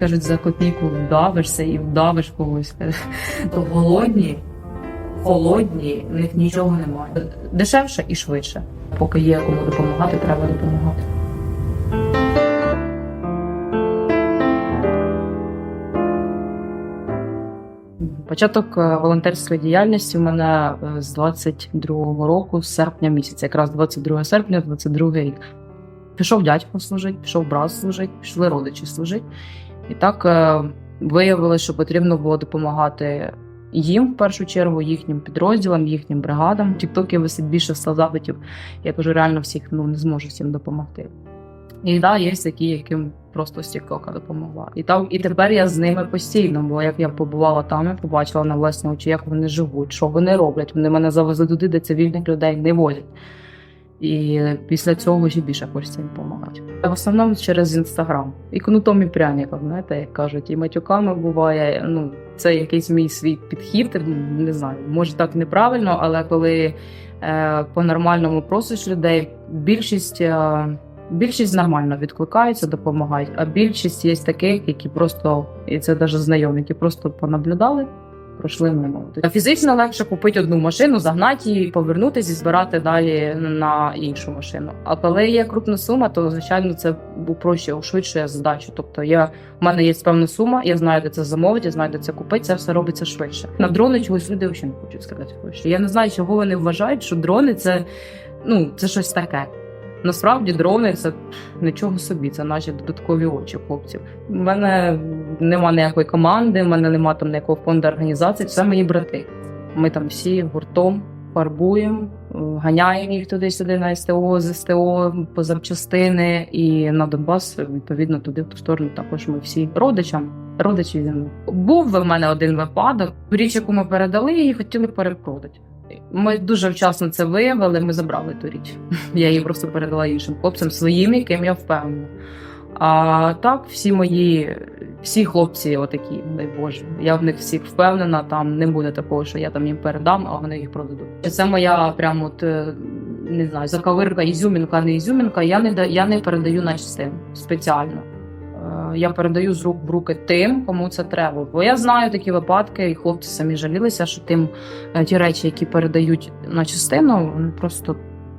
Кажуть, за копійку вдавишся і вдавиш когось. То голодні, холодні, в них нічого немає. Дешевше і швидше. Поки є кому допомагати, треба допомагати. Початок е, волонтерської діяльності у мене е, з 22-го року, з серпня місяця, якраз 22 серпня, 22 рік. Пішов дядько служить, пішов брат служить, пішли родичі служить. І так е, виявилося, що потрібно було допомагати їм в першу чергу, їхнім підрозділам, їхнім бригадам. В Тіктокі висить більше 100 запитів. Я кажу, реально всіх ну не зможу всім допомогти. І да, є такі, яким просто з Тіктока допомогла. І там, і тепер я з ними постійно, бо як я побувала там, я побачила на власні очі, як вони живуть, що вони роблять. Вони мене завезли туди, де цивільних людей не возять. І після цього ще більше хочеться їм допомагати. В основному через інстаграм. І кнутом і пряником, знаєте, як кажуть, і матюками буває. Ну, це якийсь мій свій підхід. Не знаю, може так неправильно, але коли е, по-нормальному просиш людей, більшість. Е, Більшість нормально відкликаються, допомагають, а більшість є таких, які просто, і це навіть знайомі, які просто понаблюдали, пройшли мимо. Фізично легше купити одну машину, загнати її, повернутися і збирати далі на іншу машину. А коли є крупна сума, то звичайно це проще ушвидшує задачу. Тобто я в мене є певна сума, я знаю, де це замовити, я знаю, де це купити. Це все робиться швидше. На дрони чогось люди взагалі не хочуть сказати. Що я не знаю, чого вони вважають, що дрони це ну це щось таке. Насправді дрони це нічого собі, це наші додаткові очі хлопців. У мене нема ніякої команди, в мене нема там ніякого фонду організації. Це мої брати. Ми там всі гуртом фарбуємо, е, ганяємо їх туди-сюди на СТО, з СТО по запчастини і на Донбас, відповідно, туди в ту сторону також ми всі родичам. Родичі зі мною. був в мене один випадок. Річ, яку ми передали, її хотіли перепродати. Ми дуже вчасно це виявили. Ми забрали ту річ. Я її просто передала іншим хлопцям своїм, яким я впевнена. А так, всі мої, всі хлопці, отакі, дай Боже, я в них всіх впевнена. Там не буде такого, що я там їм передам, а вони їх продадуть. Це моя прямо от е, не знаю, заковирка, ізюмінка, не ізюмінка. Я не да- я не передаю на частину спеціально. Е, Я передаю з рук в руки тим, кому це треба. Бо я знаю такі випадки, і хлопці самі жалілися, що тим е, ті речі, які передають на частину, вони просто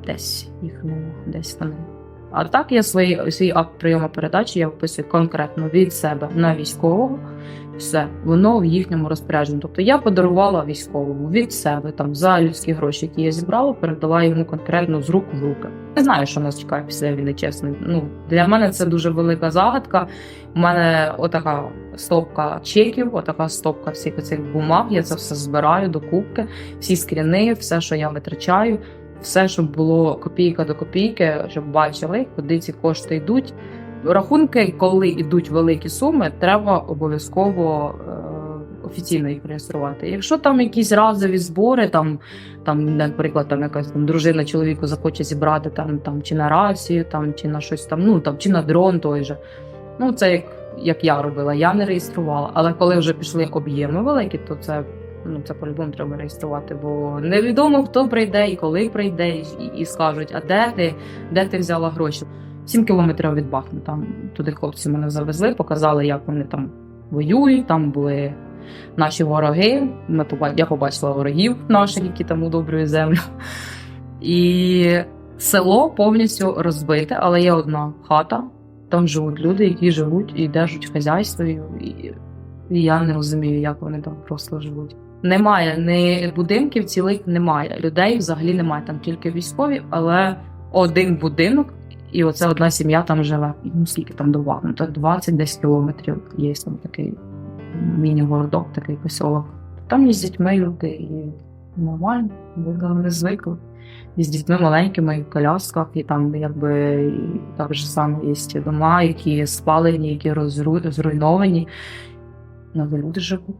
десь їх нема, десь вони. А так я свій, свій акт прийому передачі я вписую конкретно від себе на військового. Все, воно в їхньому розпорядженні. Тобто я подарувала військовому від себе там за людські гроші, які я зібрала, передала йому конкретно з рук в руки. Не знаю, що нас чекає після війни, чесно. Ну для мене це дуже велика загадка. У мене отака стопка чеків, отака стопка всіх цих бумаг. Я це все збираю до кубки, всі скріни, все, що я витрачаю, все, щоб було копійка до копійки, щоб бачили, куди ці кошти йдуть. Рахунки, коли йдуть великі суми, треба обов'язково е, офіційно їх реєструвати. Якщо там якісь разові збори, там, там наприклад, там якась там дружина чоловіку захоче зібрати там, там чи на рацію, там чи на щось там, ну там чи на дрон той же. Ну це як, як я робила, я не реєструвала. Але коли вже пішли об'єми великі, то це. Ну, це по-любому треба реєструвати, бо невідомо хто прийде і коли прийде, і, і скажуть, а де ти, де ти взяла гроші. Сім кілометрів від Бахмута. Там туди хлопці мене завезли, показали, як вони там воюють. Там були наші вороги. Ми я побачила ворогів наших, які там удобрюють землю. І село повністю розбите, але є одна хата. Там живуть люди, які живуть і держать хазяйство. І і я не розумію, як вони там просто живуть. Немає ні будинків цілих немає. Людей взагалі немає. Там тільки військові, але один будинок, і оце одна сім'я там живе. Ну скільки там до Бахмута? 20 десь кілометрів. Є там такий міні-городок, такий посілок. Там є з дітьми люди і нормально, вони звикли. І з дітьми маленькими в колясках, і там якби так же само є дома, які спалені, які розру- зруйновані. Ну, люди живуть.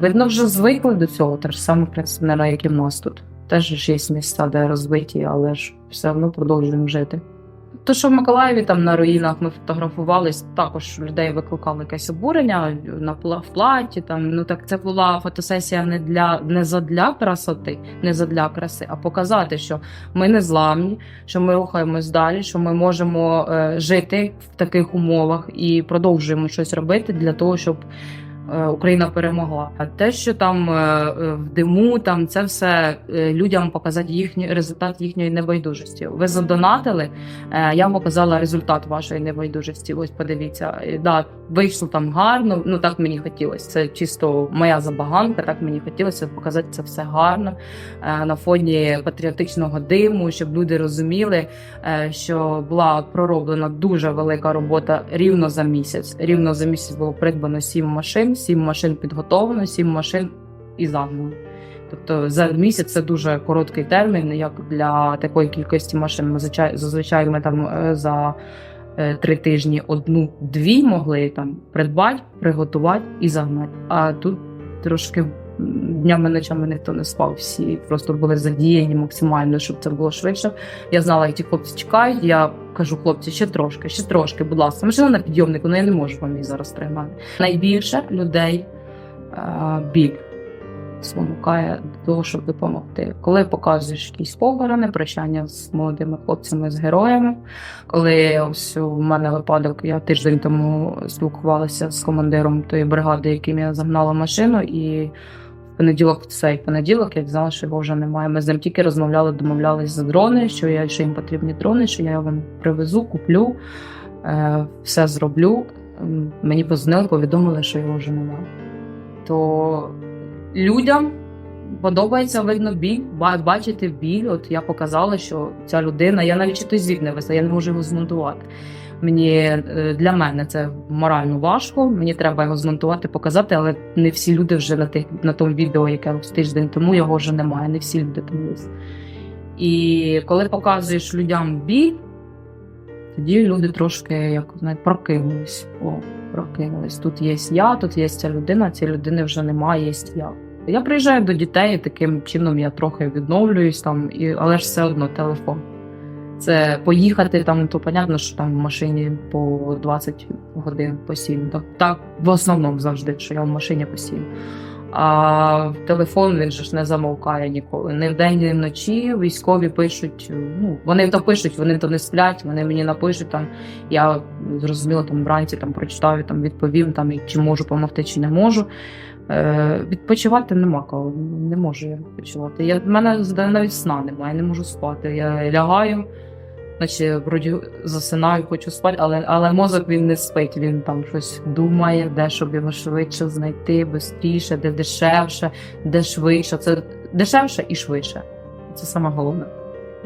Видно, вже звикли до цього, те ж саме, в принципі, наверно, як і в нас тут. Теж є місця, де розбиті, але ж все одно продовжуємо жити. То, що в Миколаєві там на руїнах ми фотографувались, також людей викликало якесь обурення на в платі. Там ну так це була фотосесія не для не задля красоти, не задля краси, а показати, що ми не зламні, що ми рухаємось далі, що ми можемо е, жити в таких умовах і продовжуємо щось робити для того, щоб Україна перемогла. А те, що там е, е, в диму, там це все е, людям показати їхній результат їхньої небайдужості. Ви задонатили. Е, Я вам показала результат вашої небайдужості. Ось подивіться, да, вийшло там гарно. Ну так мені хотілося. Це чисто моя забаганка. Так мені хотілося показати це все гарно е, на фоні патріотичного диму, щоб люди розуміли, е, що була пророблена дуже велика робота рівно за місяць. Рівно за місяць було придбано сім машин, сім машин підготовлено, сім машин і загнано. Тобто за місяць це дуже короткий термін, як для такої кількості машин. Ми зазвичай, ми там е, за е, три тижні одну-дві могли там придбати, приготувати і загнати. А тут трошки днями ночами ніхто не спав. Всі просто були задіяні максимально, щоб це було швидше. Я знала, як ті хлопці чекають. Я кажу, хлопці, ще трошки, ще трошки, будь ласка. Машина на підйомнику, ну я не можу вам її зараз пригнати. Найбільше людей е, біль спонукає до того, щоб допомогти. Коли показуєш якісь похорони, прощання з молодими хлопцями, з героями. Коли ось у мене випадок, я тиждень тому спілкувалася з командиром тої бригади, яким я загнала машину, і понеділок, цей понеділок, я дізнала, що його вже немає. Ми з ним тільки розмовляли, домовлялись за дрони, що я що їм потрібні дрони, що я вам привезу, куплю, е, все зроблю. Мені позвонили, повідомили, що його вже немає. То людям подобається видно біль, бачити біль. От я показала, що ця людина, я навіть чи той звіт не везла, я не можу його змонтувати. Мені е, для мене це морально важко. Мені треба його змонтувати, показати, але не всі люди вже на тих на тому відео, яке тиждень тому його вже немає. Не всі люди там є. І коли показуєш людям біль, тоді люди трошки як знаєте, прокинулись. О, прокинулись. Тут є я, тут є ця людина, цієї людини вже немає, є я. Я приїжджаю до дітей, таким чином я трохи відновлююсь там, і, але ж все одно телефон. Це поїхати там, то понятно, що там в машині по 20 годин постійно. Так, в основному завжди, що я в машині постійно. А телефон він же ж не замовкає ніколи. Не вдень, ні вночі. Військові пишуть. Ну вони то пишуть, вони то не сплять. Вони мені напишуть там. Я зрозуміло там вранці там прочитаю, там відповім там чи можу допомогти, чи не можу. Е, відпочивати нема коли. Не можу я відпочивати. Я в мене навіть сна немає, я не можу спати. Я лягаю, наче вроді засинаю, хочу спати, але, але мозок він не спить. Він там щось думає, де щоб його швидше знайти, швидше, де дешевше, де швидше. Це дешевше і швидше. Це саме головне.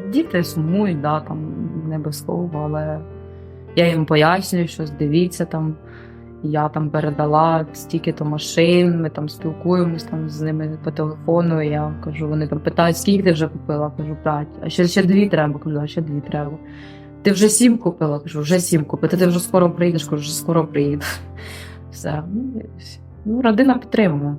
Діти сумують, да, там не обов'язково, але я їм пояснюю, що дивіться там. Я там передала стільки-то машин, ми там спілкуємось там з ними по телефону. і Я кажу, вони там питають, скільки ти вже купила? Кажу, п'ять. А ще, ще дві треба. Кажу, а ще дві треба. Ти вже сім купила? Кажу, вже сім купила. Ти вже скоро приїдеш, кажу, вже скоро приїду. Все. Ну. Ну, родина підтримує.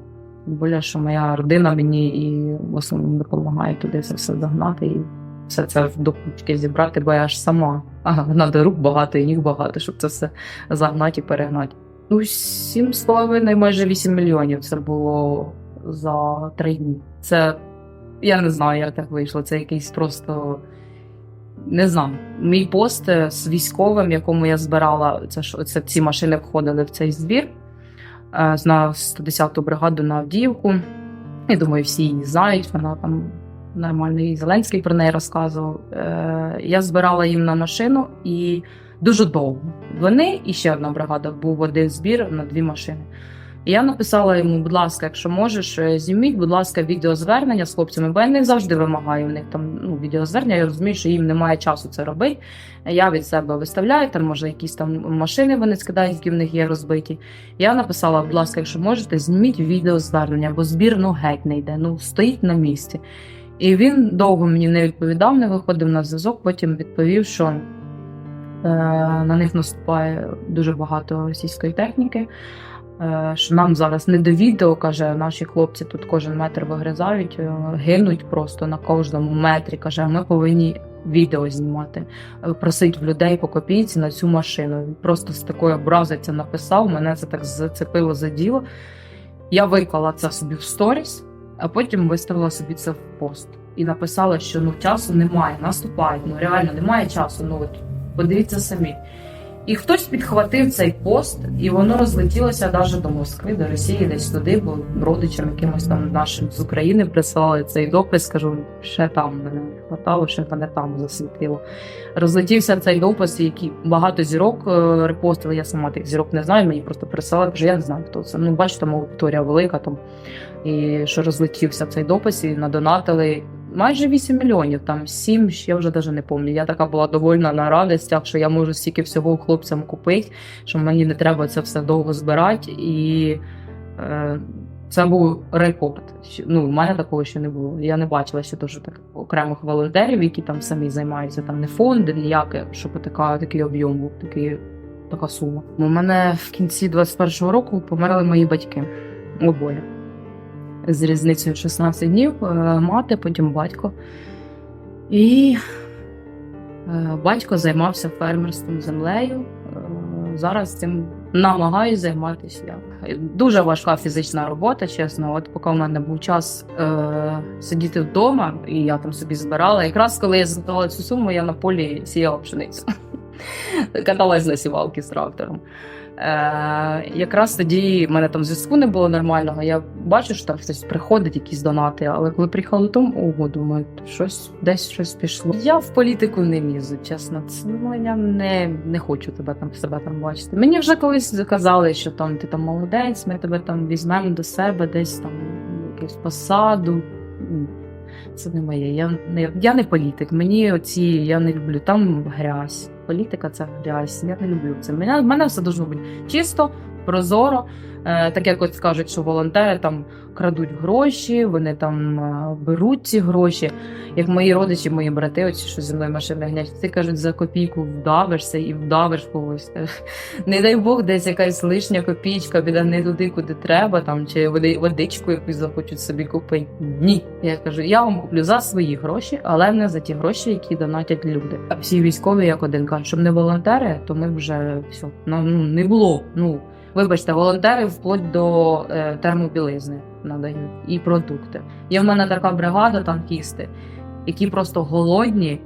Більше, що моя родина мені і в основному допомагає туди це все загнати і все це в докупки зібрати, бо я ж сама. Ага, надо рук багато і ніг багато, щоб це все загнати і перегнати. Ну, сім з половиною, майже 8 мільйонів це було за три дні. Це я не знаю, як так вийшло. Це якийсь просто не знаю. Мій пост е, з військовим, якому я збирала, це ж це ці машини входили в цей збір е, на 110-ту бригаду на Авдіївку. Я думаю, всі її знають. Вона там нормально Зеленський про неї розказував. Е, Я збирала їм на машину і дуже довго. Вони і ще одна бригада був один збір на дві машини. І я написала йому, будь ласка, якщо можеш, е, зніміть, будь ласка, відеозвернення з хлопцями, бо я не завжди вимагаю в них там ну, відеозвернення. Я розумію, що їм немає часу це робити. Я від себе виставляю, там може якісь там машини вони скидають, які в них є розбиті. Я написала, будь ласка, якщо можете, зніміть відеозвернення, бо збір ну геть не йде, ну стоїть на місці. І він довго мені не відповідав, не виходив на зв'язок. Потім відповів, що на них наступає дуже багато російської техніки. Е, що нам зараз не до відео, каже, наші хлопці тут кожен метр вигризають, е, гинуть просто на кожному метрі. Каже, ми повинні відео знімати, е, просить в людей по копійці на цю машину. Він просто з такої образи це написав. Мене це так зацепило за діло. Я виклала це собі в сторіс, а потім виставила собі це в пост і написала, що ну часу немає, наступають. Ну реально немає часу. Ну от подивіться самі. І хтось підхватив цей пост, і воно розлетілося навіть до Москви, до Росії, десь туди, бо родичам якимось там нашим з України прислали цей допис. Кажу, ще там мене не хватало, ще мене там засвітило. Розлетівся цей допис, який багато зірок е, репостили. Я сама тих зірок не знаю. Мені просто прислали, кажу, я не знаю, хто це. Ну, бачите, аудиторія велика там. І що розлетівся цей допис, і надонатили майже 8 мільйонів, там 7, я вже навіть не пам'ятаю. Я така була довольна на радостях, що я можу стільки всього хлопцям купити, що мені не треба це все довго збирати. І е, це був рекорд. Ну, в мене такого ще не було. Я не бачила ще дуже так окремих волонтерів, які там самі займаються. Там не фонди, ніяке, щоб така, такий об'єм був, такий, така сума. У мене в кінці 21-го року померли мої батьки обоє з різницею 16 днів, е, мати, потім батько. І е, батько займався фермерством землею. Е, Зараз цим намагаюся займатися я. Дуже важка фізична робота, чесно. От поки в мене був час е, сидіти вдома, і я там собі збирала. Якраз коли я збирала цю суму, я на полі сіяла пшеницю. Каталась на сівалки з трактором. Е, якраз тоді в мене там зв'язку не було нормального. Я бачу, що там хтось приходить, якісь донати, але коли приїхала додому, ого, думаю, щось десь щось пішло. Я в політику не лізу, чесно. Це, ну, я не, не хочу тебе там себе там бачити. Мені вже колись казали, що там ти там молодець, ми тебе там візьмемо до себе, десь там якусь посаду. Це не моє. Я не, я не політик. Мені оці я не люблю. Там грязь. Політика це грязь. Я не люблю це. Мене, в мене все должно бути чисто, прозоро. Е, так як от кажуть, що волонтери там крадуть гроші, вони там е, беруть ці гроші. Як мої родичі, мої брати, оці, що зі мною машини гнять, ти кажуть, за копійку вдавишся і вдавиш когось. Не дай Бог, десь якась лишня копійка піде не туди, куди треба, там чи води- водичку якусь захочуть собі купити. Ні. Я кажу, я вам куплю за свої гроші, але не за ті гроші, які донатять люди. А всі військові, як один кажуть, щоб не волонтери, то ми вже все. Ну, не було. Ну вибачте, волонтери вплоть до е, термобілизни надають і продукти. Є в мене така бригада танкісти, які просто голодні,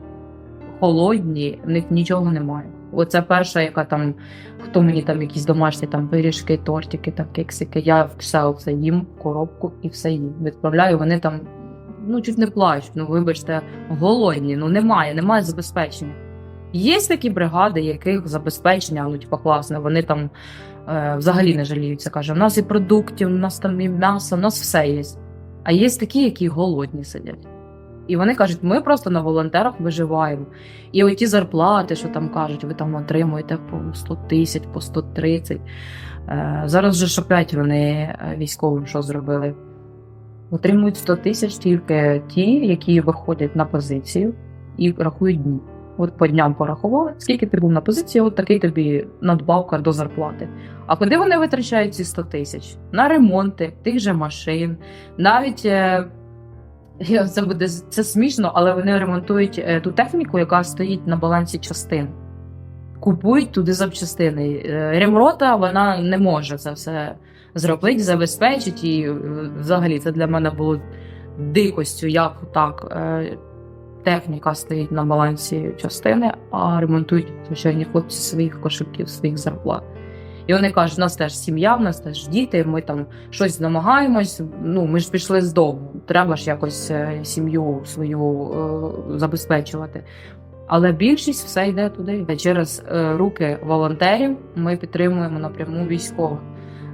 холодні, в них нічого немає. Оце перша, яка там, хто мені там якісь домашні там пиріжки, тортики, там кексики. Я все це їм, коробку і все їм. Відправляю, вони там ну чуть не плачуть. Ну вибачте, голодні. Ну немає, немає забезпечення. Є такі бригади, яких забезпечення, ну типа класне, вони там взагалі не жаліються. Каже, у нас і продуктів, у нас там і м'ясо, у нас все є. А є такі, які голодні сидять. І вони кажуть, ми просто на волонтерах виживаємо. І оті зарплати, що там кажуть, ви там отримуєте по 100 тисяч, по 130. Е, зараз же ж опять вони е, військовим що зробили? Отримують 100 тисяч тільки ті, які виходять на позицію і рахують дні. От по дням порахували, скільки ти був на позиції, от такий тобі надбавка до зарплати. А куди вони витрачають ці 100 тисяч? На ремонти тих же машин, навіть е, це буде це смішно, але вони ремонтують е, ту техніку, яка стоїть на балансі частин. Купують туди запчастини. Е, Ремрота вона не може це все зробити, забезпечити. І взагалі це для мене було дикостю, як так. Техніка стоїть на балансі частини, а ремонтують звичайні хлопці своїх кошельків, своїх зарплат. І вони кажуть, у нас теж сім'я, в нас теж діти, ми там щось намагаємось. Ну, ми ж пішли з дому. Треба ж якось е, сім'ю свою е, забезпечувати. Але більшість все йде туди. Через е, руки волонтерів ми підтримуємо напряму військових.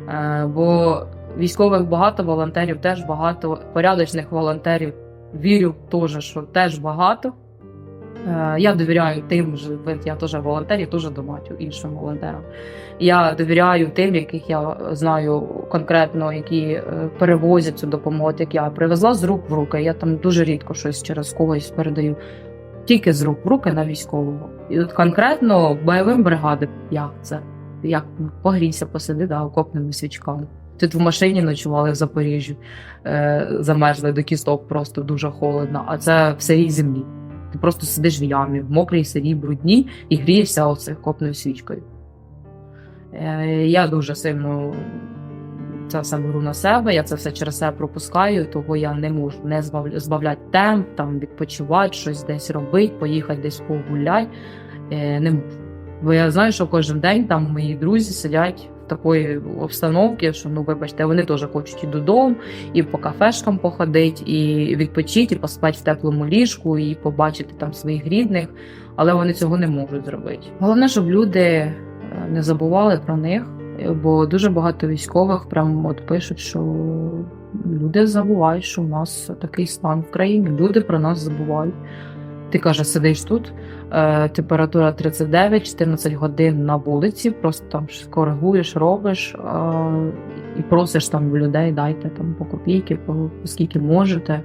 Е, бо військових багато, волонтерів теж багато, порядочних волонтерів вірю теж, що теж багато. Е, Я довіряю тим, я теж волонтер, я теж донатю іншим волонтерам. Я довіряю тим, яких я знаю конкретно, які е, перевозять цю допомогу, як я привезла з рук в руки. Я там дуже рідко щось через когось передаю. Тільки з рук в руки на військового. І от конкретно бойовим бригадам, як це? Як погрійся, посиди, да, окопними свічками. Тут в машині ночували в Запоріжжі, е, замерзли до кісток, просто дуже холодно, а це в сирій землі. Ти просто сидиш в ямі, в мокрій сирій, брудні і грієшся оцею копною свічкою. Е, Я дуже сильно це все беру на себе, я це все через себе пропускаю, того я не можу не збав- збавляти темп, там відпочивати, щось десь робити, поїхати десь погуляти. Е, Не можу. Бо я знаю, що кожен день там мої друзі сидять такої обстановці, що ну вибачте, вони теж хочуть і додому, і по кафешкам походити, і відпочити, і поспати в теплому ліжку, і побачити там своїх рідних, але вони цього не можуть зробити. Головне, щоб люди е, не забували про них, бо дуже багато військових прям от пишуть, що люди забувають, що у нас такий стан в країні. Люди про нас забувають. Ти каже, сидиш тут, е, температура 39, 14 годин на вулиці, просто там коригуєш, робиш е, і просиш там людей, дайте там по копійки, по скільки можете,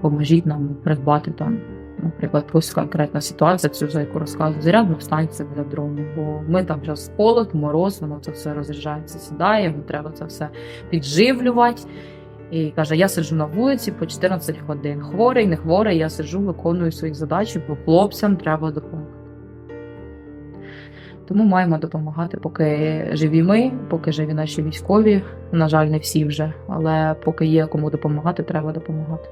поможіть нам придбати там. Наприклад, якась конкретна ситуація, цю за яку розказую, зарядну станцію для дрону. Бо ми там зараз холод, мороз, воно це все розряджається, сідає, йому треба це все підживлювати. І каже: я сиджу на вулиці по 14 годин. Хворий, не хворий, я сиджу, виконую свої задачі, бо хлопцям треба допомогти. Тому маємо допомагати, поки живі ми, поки живі наші військові. На жаль, не всі вже, але поки є кому допомагати, треба допомагати.